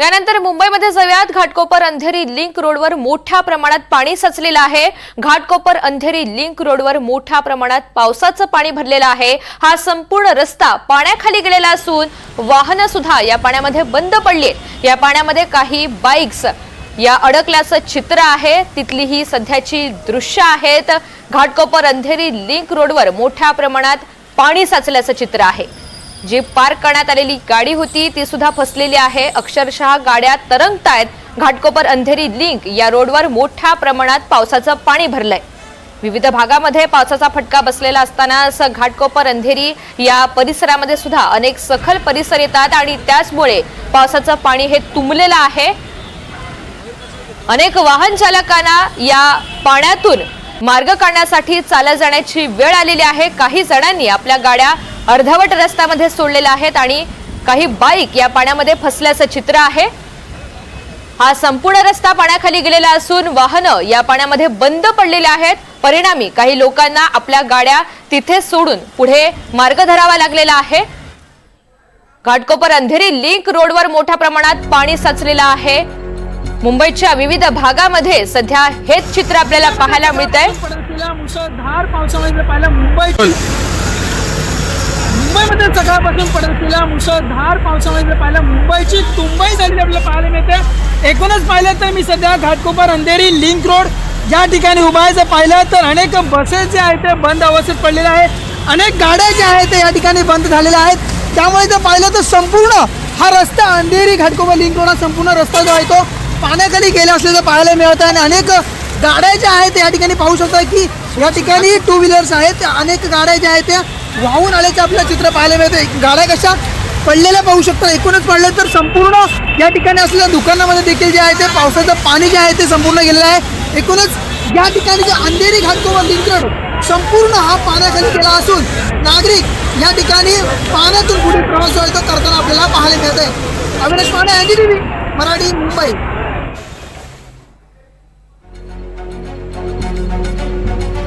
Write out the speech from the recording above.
यानंतर मुंबईमध्ये जाऊयात घाटकोपर अंधेरी लिंक रोडवर मोठ्या प्रमाणात पाणी साचलेलं आहे. घाटकोपर अंधेरी लिंक रोडवर मोठ्या प्रमाणात पावसाचं पाणी भरलेलं आहे. हा संपूर्ण रस्ता पाण्याखाली गेलेला असून वाहनं सुद्धा या पाण्यामध्ये बंद पडली आहेत. या पाण्यामध्ये काही बाईक्स या अडकल्याचं चित्र आहे. तिथली ही सध्याची दृश्य आहेत. घाटकोपर अंधेरी लिंक रोडवर मोठ्या प्रमाणात पाणी साचल्याचं चित्र आहे. जी पार्क करण्यात आलेली गाडी होती ती सुद्धा फसलेली आहे. अक्षरशः गाड्या तरंगतायत. घाटकोपर अंधेरी लिंक या रोडवर मोठ्या प्रमाणात पावसाचं पाणी भरलंय. विविध भागामध्ये पावसाचा फटका बसलेला असतानाच घाटकोपर अंधेरी या परिसरामध्ये सुद्धा अनेक सखल परिसर येतात आणि त्याचमुळे पावसाचं पाणी हे तुंबलेलं आहे. अनेक वाहन चालकांना या पाण्यातून मार्ग काढण्यासाठी चालत जाण्याची वेळ आलेली आहे. काही जणांनी आपल्या गाड्या अर्धवट रस्त्यामध्ये सोडलेल्या आहेत आणि काही बाईक या पाण्यामध्ये फसल्याचं चित्र आहे. हा संपूर्ण रस्ता पाण्याखाली गेलेला असून वाहनं या पाण्यामध्ये बंद पडलेले आहेत. परिणामी काही लोकांना आपल्या गाड्या तिथे सोडून पुढे मार्ग धरावा लागलेला आहे. घाटकोपर अंधेरी लिंक रोडवर मोठ्या प्रमाणात पाणी साचलेलं आहे. मुंबईच्या विविध भागामध्ये सध्या हेच चित्र आपल्याला पाहायला मिळत आहे मुसळधार पावसामध्ये मुंबई मुंबईमध्ये सकाळपासून पडत असलेल्या मुसळधार पावसामध्ये पाहिलं मुंबईची तुंबई झालेली आपल्याला पाहायला मिळते. एकूणच पाहिलं तर मी सध्या घाटकोपर अंधेरी लिंक रोड या ठिकाणी उभा आहे. जर पाहिलं तर अनेक बसेस जे आहेत ते बंद अवस्थेत पडलेल्या आहेत. अनेक गाड्या ज्या आहेत ते या ठिकाणी बंद झालेल्या आहेत. त्यामुळे जर पाहिलं तर संपूर्ण हा रस्ता अंधेरी घाटकोपर लिंक रोड हा संपूर्ण रस्ता जो आहे तो पाण्याखाली गेला असल्याचं पाहायला मिळतं. आणि अनेक गाड्या ज्या आहेत या ठिकाणी पाहू शकता की या ठिकाणी टू व्हीलर्स आहेत. अनेक गाड्या ज्या आहेत त्या वाहून आल्याचं आपल्याला चित्र पाहायला मिळतं. गाड्या कशा पडलेल्या पाहू शकता. एकूणच पडलं तर संपूर्ण या ठिकाणी असलेल्या दुकानामध्ये देखील जे आहे ते पावसाचं पाणी जे आहे ते संपूर्ण गेलेलं आहे. एकूणच या ठिकाणी जे अंधेरी घाटकोबर लिंक संपूर्ण हा पाण्याखाली गेला असून नागरिक या ठिकाणी पाण्यातून पुढे प्रवास आहे करताना आपल्याला पाहायला मिळत आहे अविनाश पाण्या N D T V Marathi Mumbai.